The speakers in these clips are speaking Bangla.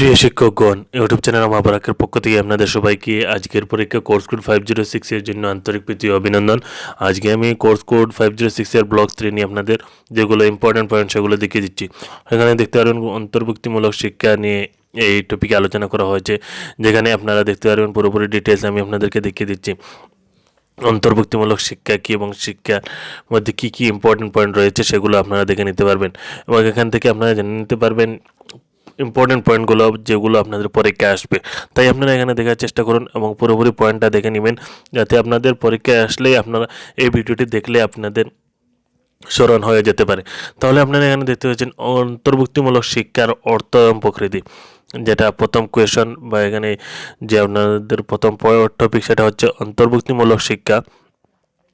প্রিয় শিক্ষকগণ, ইউটিউব চ্যানেল আমার বারাকের পক্ষ থেকে আপনাদের সবাইকে আজকের পরীক্ষা course code five zero six এর জন্য আন্তরিক প্রীতি অভিনন্দন। আজকে আমি course code five zero six এর ব্লক থ্রি নিয়ে আপনাদের যেগুলো ইম্পর্টেন্ট পয়েন্ট সেগুলো দেখিয়ে দিচ্ছি। এখানে দেখতে পারবেন অন্তর্ভুক্তিমূলক শিক্ষা নিয়ে এই টপিকে আলোচনা করা হয়েছে, যেখানে আপনারা দেখতে পারবেন পুরোপুরি ডিটেলস আমি আপনাদেরকে দেখিয়ে দিচ্ছি। অন্তর্ভুক্তিমূলক শিক্ষা কী এবং শিক্ষার মধ্যে কী কী ইম্পর্টেন্ট পয়েন্ট রয়েছে সেগুলো আপনারা দেখে নিতে পারবেন। এবং এখান থেকে আপনারা জেনে নিতে পারবেন ইম্পর্টেন্ট পয়েন্টগুলো যেগুলো আপনাদের পরীক্ষায় আসবে। তাই আপনারা এখানে দেখার চেষ্টা করুন এবং পুরোপুরি পয়েন্টটা দেখে নেবেন, যাতে আপনাদের পরীক্ষায় আসলেই আপনারা এই ভিডিওটি দেখলে আপনাদের স্মরণ হয়ে যেতে পারে। তাহলে আপনারা এখানে দেখতে পাচ্ছেন অন্তর্ভুক্তিমূলক শিক্ষার অর্থ এবং প্রকৃতি, যেটা প্রথম কোয়েশন বা এখানে যে আপনাদের প্রথম টপিক সেটা হচ্ছে অন্তর্ভুক্তিমূলক শিক্ষা।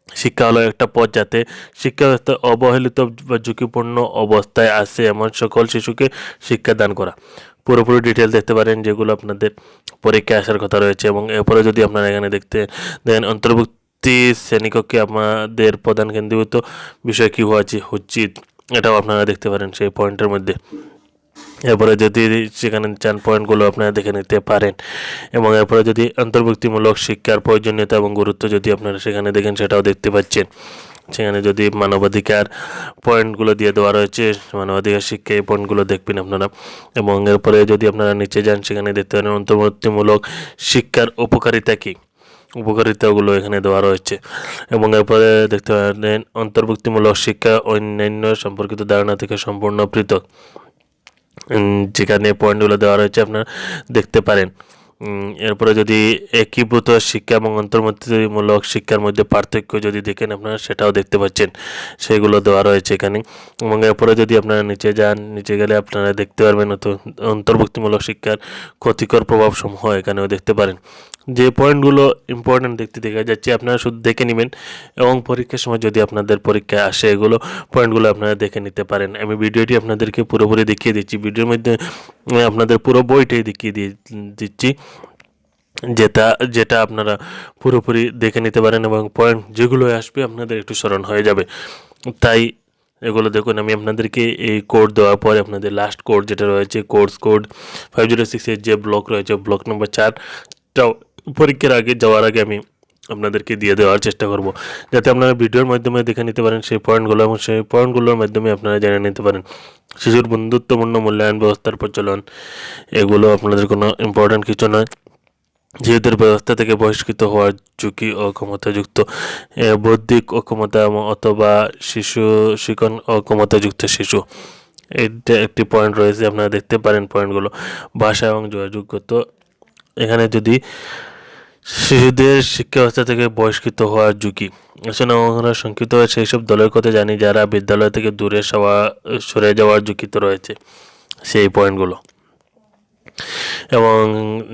শিক্ষা হলো একটা পথ যাতে শিক্ষা ব্যবস্থা অবহেলিত বা ঝুঁকিপূর্ণ অবস্থায় আসে এমন সকল শিশুকে শিক্ষা দান করা। পুরোপুরি ডিটেল দেখতে পারেন, যেগুলো আপনাদের পরীক্ষায় আসার কথা রয়েছে এবং এরপরে যদি আপনারা এখানে দেখতে দেন অন্তর্ভুক্তি শ্রেণীকক্ষে আমাদের প্রধান কেন্দ্রীভূত বিষয় কী হওয়া উচিত? এটাও আপনারা দেখতে পারেন সেই পয়েন্টের মধ্যে। এরপরে যদি সেখানে চান পয়েন্টগুলো আপনারা দেখে নিতে পারেন। এবং এরপরে যদি অন্তর্ভুক্তিমূলক শিক্ষার প্রয়োজনীয়তা এবং গুরুত্ব যদি আপনারা সেখানে দেখেন, সেটাও দেখতে পাচ্ছেন। সেখানে যদি মানবাধিকার পয়েন্টগুলো দিয়ে দেওয়া রয়েছে, মানবাধিকার শিক্ষা এই পয়েন্টগুলো দেখবেন আপনারা। এবং এরপরে যদি আপনারা নিচে যান, সেখানে দেখতে পারেন অন্তর্ভুক্তিমূলক শিক্ষার উপকারিতা কী? উপকারিতাগুলো এখানে দেওয়া রয়েছে। এবং এরপরে দেখতে পারেন, অন্তর্ভুক্তিমূলক শিক্ষা অন্যান্য সম্পর্কিত ধারণা থেকে সম্পূর্ণ পৃথক। যেখানে পয়েন্টগুলো দেওয়া রয়েছে আপনারা দেখতে পারেন। এরপরে যদি একীভূত শিক্ষা এবং অন্তর্ভুক্তিমূলক শিক্ষার মধ্যে পার্থক্য যদি দেখেন আপনারা, সেটাও দেখতে পাচ্ছেন। সেগুলো দেওয়া রয়েছে এখানে। এবং এরপরে যদি আপনারা নিচে যান, নিচে গেলে আপনারা দেখতে পারবেন অন্তর্ভুক্তিমূলক শিক্ষার ক্ষতিকর প্রভাবসমূহ এখানেও দেখতে পারেন। যে পয়েন্টগুলো ইম্পর্টেন্ট দেখতে দেখা যাচ্ছে, আপনারা শুধু দেখে নেবেন এবং পরীক্ষার সময় যদি আপনাদের পরীক্ষায় আসে, এগুলো পয়েন্টগুলো আপনারা দেখে নিতে পারেন। আমি ভিডিওটি আপনাদেরকে পুরোপুরি দেখিয়ে দিচ্ছি। ভিডিওর মধ্যে আপনাদের পুরো বইটাই দেখিয়ে দিয়ে, দিচ্ছি। যেটা যেটা আপনারা পুরোপুরি দেখে নিতে পারেন এবং পয়েন্ট যেগুলো আসবে, আপনাদের একটু স্মরণ হয়ে যাবে। তাই এগুলো দেখুন, আমি আপনাদেরকে এই কোড দেওয়ার পরে আপনাদের লাস্ট কোড যেটা রয়েছে কোর্স কোড ফাইভ জিরো সিক্সের যে ব্লক রয়েছে ব্লক নম্বর চারটাও পরীক্ষার আগে যাওয়ার আগে আমি আপনাদেরকে দিয়ে দেওয়ার চেষ্টা করব। যাতে আপনারা ভিডিওর মাধ্যমে দেখে নিতে পারেন সেই পয়েন্টগুলো এবং সেই পয়েন্টগুলোর মাধ্যমে আপনারা জেনে নিতে পারেন। শিশুর বন্ধুত্বপূর্ণ মূল্যায়ন, ব্যবস্থার প্রচলন, এগুলো আপনাদের কোনো ইম্পর্ট্যান্ট কিছু নয়। শিশুদের ব্যবস্থা থেকে বহিষ্কৃত হওয়ার ঝুঁকি ও ক্ষমতাযুক্ত বৌদ্ধিক অক্ষমতা অথবা শিশু শিকন অক্ষমতাযুক্ত শিশু। এটা একটি পয়েন্ট রয়েছে, আপনারা দেখতে পারেন পয়েন্টগুলো। ভাষা এবং যোগাযোগগত, এখানে যদি শিশুদের শিক্ষা ব্যবস্থা থেকে বহিষ্কৃত হওয়ার ঝুঁকি। আসলে আমরা সংক্ষিপ্তভাবে সেই সব দলের কথা জানি, যারা বিদ্যালয় থেকে দূরে সওয়া, সরে যাওয়ার ঝুঁকিতে রয়েছে। সেই পয়েন্টগুলো। এবং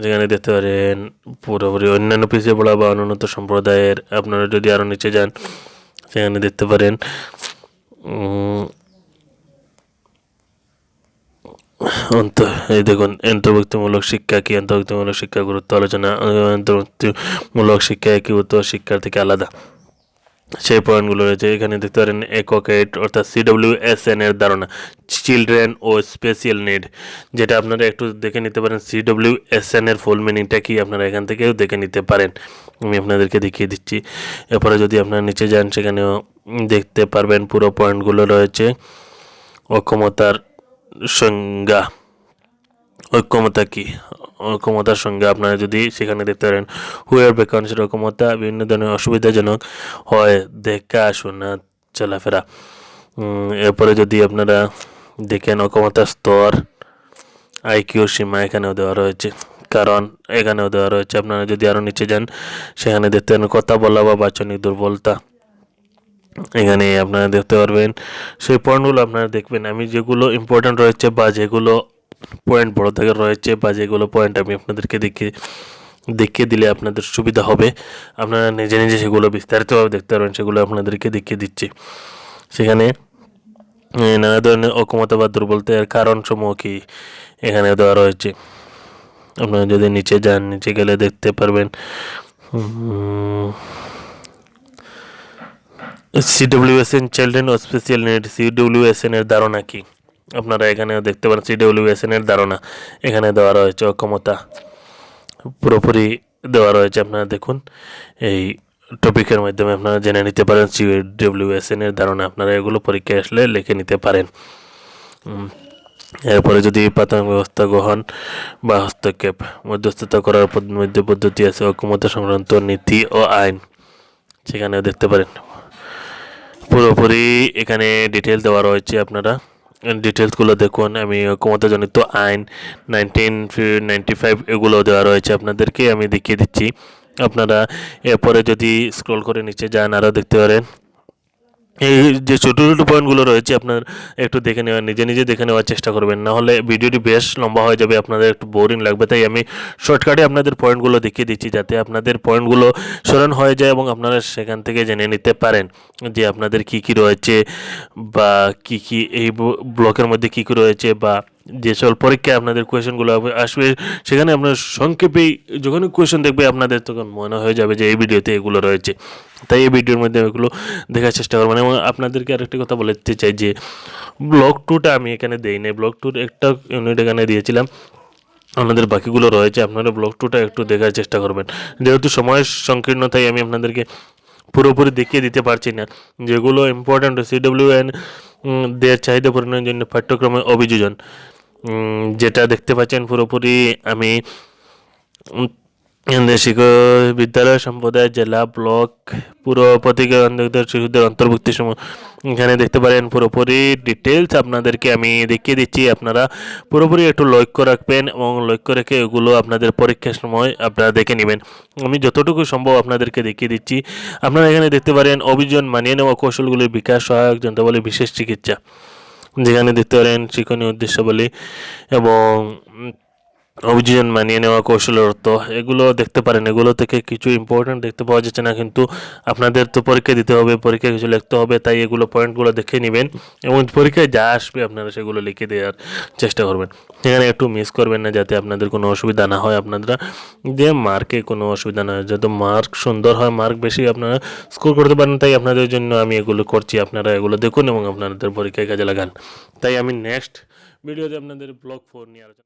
যেখানে দেখতে পারেন, পুরোপুরি অন্যান্য পিছিয়ে পড়া বা অনুন্নত সম্প্রদায়ের, আপনারা যদি আরও নিচে যান, সেখানে দেখতে পারেন অন্ত, এই দেখুন, অন্তর্ভুক্তিমূলক শিক্ষা কি? অন্তর্ভুক্তিমূলক শিক্ষা গুরুত্ব আলোচনা, অন্তর্ভুক্তিমূলক শিক্ষা একীভূত শিক্ষার থেকে আলাদা। সেই পয়েন্টগুলো রয়েছে। এখানে দেখতে পারেন, একক এইট অর্থাৎ সিডব্লিউ এস এন এর ধারণা, চিলড্রেন ও স্পেশাল নিড, যেটা আপনারা একটু দেখে নিতে পারেন সিডব্লিউ এস এন এর ফুল মিনিংটা কি? আপনারা এখান থেকেও দেখে নিতে পারেন। আমি আপনাদেরকে দেখিয়ে দিচ্ছি। এরপরে যদি আপনারা নিচে যান, সেখানেও দেখতে পারবেন, পুরো পয়েন্টগুলো রয়েছে। অক্ষমতার সংজ্ঞা ঐক্যমতা কি? ঐক্যমতার সঙ্গে আপনারা যদি সেখানে দেখতে পারেন, হুয়ের বেকাংশের ঐক্যমতা বিভিন্ন ধরনের অসুবিধাজনক হয়, দেখা শোনা চলাফেরা। এরপরে যদি আপনারা দেখেন ঐক্যমতার স্তর, আইকিউ সীমা এখানেও দেওয়া রয়েছে। কারণ এখানেও দেওয়া রয়েছে। আপনারা যদি আরও নিচে যান, সেখানে দেখতে পারেন কথা বলা বা বাচনিক দুর্বলতা। এখানে আপনারা দেখতে পারবেন, সেই পয়েন্টগুলো আপনারা দেখবেন। আমি যেগুলো ইম্পর্ট্যান্ট রয়েছে বা যেগুলো পয়েন্ট বড় থেকে রয়েছে বা যেগুলো পয়েন্ট আমি আপনাদেরকে দেখিয়ে দেখিয়ে দিলে আপনাদের সুবিধা হবে। আপনারা নিজে নিজে সেগুলো বিস্তারিতভাবে দেখতে পারবেন, সেগুলো আপনাদেরকে দেখিয়ে দিচ্ছি। সেখানে নানা ধরনের অক্ষমতা বা দুর্বলতার কারণসমূহ কী এখানে দেওয়া রয়েছে। আপনারা যদি নিচে যান, নিচে গেলে দেখতে পারবেন সিডব্লিউএসএন চিলড্রেন ও স্পেশাল নিড সিডব্লিউএসএন এর ধারণা কি? আপনারা এখানে দেখতে পারেন সিডব্লিউএসএন এর ধারণা। এখানে দেওয়া রয়েছে অক্ষমতা। পুরোপুরি দেওয়া রয়েছে, আপনারা দেখুন। এই টপিকের মাধ্যমে আপনারা জেনে নিতে পারেন সিডব্লিউএসএন এর ধারণা। আপনারা এগুলো পরীক্ষায় আসলে লিখে নিতে পারেন। এরপরে যদি প্রাথমিক ব্যবস্থা গ্রহণ বা হস্তক্ষেপ, মধ্যস্থতা করার মধ্য পদ্ধতি আছে, অক্ষমতা সংক্রান্ত নীতি ও আইন। সেখানেও দেখতে পারেন। পুরোপুরি এখানে ডিটেল দেওয়া রয়েছে আপনারা। ডিটেলসগুলো দেখুন, আমি ক্ষমতাজনিত আইন নাইনটিন নাইনটি ফাইভ এগুলো দেওয়া রয়েছে আপনাদেরকে, আমি দেখিয়ে দিচ্ছি। আপনারা এরপরে যদি স্ক্রল করে নিচে যান আরও দেখতে পারেন। এই যে ছোটো ছোটো পয়েন্টগুলো রয়েছে, আপনার একটু দেখে নেওয়ার নিজে নিজে দেখে নেওয়ার চেষ্টা করবেন। না হলে ভিডিওটি বেশ লম্বা হয়ে যাবে, আপনাদের একটু বোরিং লাগবে। তাই আমি শর্টকাটে আপনাদের পয়েন্টগুলো দেখিয়ে দিচ্ছি, যাতে আপনাদের পয়েন্টগুলো স্মরণ হয়ে যায় এবং আপনারা সেখান থেকে জেনে নিতে পারেন যে আপনাদের কি কি রয়েছে বা কি কি এই ব্লকের মধ্যে কি কি রয়েছে বা যে সকল পরীক্ষায় আপনাদের কোয়েশনগুলো আসবে, সেখানে আপনার সংক্ষেপেই যখনই কোয়েশন দেখবে, আপনাদের তখন মনে হয়ে যাবে যে এই ভিডিওতে এগুলো রয়েছে। তাই এই ভিডিওর মধ্যে এগুলো দেখার চেষ্টা করবেন এবং আপনাদেরকে আরেকটি কথা বলতে চাই যে ব্লক টুটা আমি এখানে দেই নাই। ব্লক টুর একটা ইউনিট এখানে দিয়েছিলাম। আপনাদের বাকিগুলো রয়েছে। আপনারা ব্লক টুটা একটু দেখার চেষ্টা করবেন। যেহেতু সময়ের সংকীর্ণতায় আমি আপনাদেরকে পুরোপুরি দেখিয়ে দিতে পারছি না। যেগুলো ইম্পর্ট্যান্ট সিডব্লিউ এন দেওয়ার চাহিদা পূরণের জন্য পাঠ্যক্রমে অভিযোজন। যেটা দেখতে পাচ্ছেন পুরোপুরি আমি শিশু বিদ্যালয় সম্প্রদায়, জেলা, ব্লক, পুরো অন্তর্গত শিশুদের অন্তর্ভুক্তি সময় এখানে দেখতে পারেন। পুরোপুরি ডিটেলস আপনাদেরকে আমি দেখিয়ে দিচ্ছি। আপনারা পুরোপুরি একটু লক্ষ্য রাখবেন এবং লক্ষ্য রেখে এগুলো আপনাদের পরীক্ষার সময় আপনারা দেখে নেবেন। আমি যতটুকু সম্ভব আপনাদেরকে দেখিয়ে দিচ্ছি। আপনারা এখানে দেখতে পারেন অভিযোজন মানিয়ে নেওয়া কৌশলগুলির বিকাশ, সহায়ক যন্ত্রাবলী, বিশেষ চিকিৎসা। যেখানে দেখতে পারেন শিক্ষণীয় উদ্দেশ্যাবলী এবং অভিযোজন মানিয়ে নেওয়া, কৌশলের অর্থ, এগুলো দেখতে পারেন। এগুলো থেকে কিছু ইম্পর্টেন্ট দেখতে পাওয়া যাচ্ছে না, কিন্তু আপনাদের তো পরীক্ষা দিতে হবে পরীক্ষায় কিছু লিখতে হবে, তাই এগুলো পয়েন্টগুলো দেখে নেবেন এবং পরীক্ষায় যা আসবে আপনারা সেগুলো লিখে দেওয়ার চেষ্টা করবেন। এখানে একটু মিস করবেন না, যাতে আপনাদের কোনো অসুবিধা না হয় আপনারা। যে মার্কে কোনো অসুবিধা না হয়, যাতে মার্ক সুন্দর হয় মার্ক বেশি আপনারা স্কোর করতে পারেন, তাই আপনাদের জন্য আমি এগুলো করছি। আপনারা এগুলো দেখুন এবং আপনাদের পরীক্ষায় কাজে লাগান। তাই আমি নেক্সট ভিডিওতে আপনাদের ব্লগ ফোর নিয়ে আলোচনা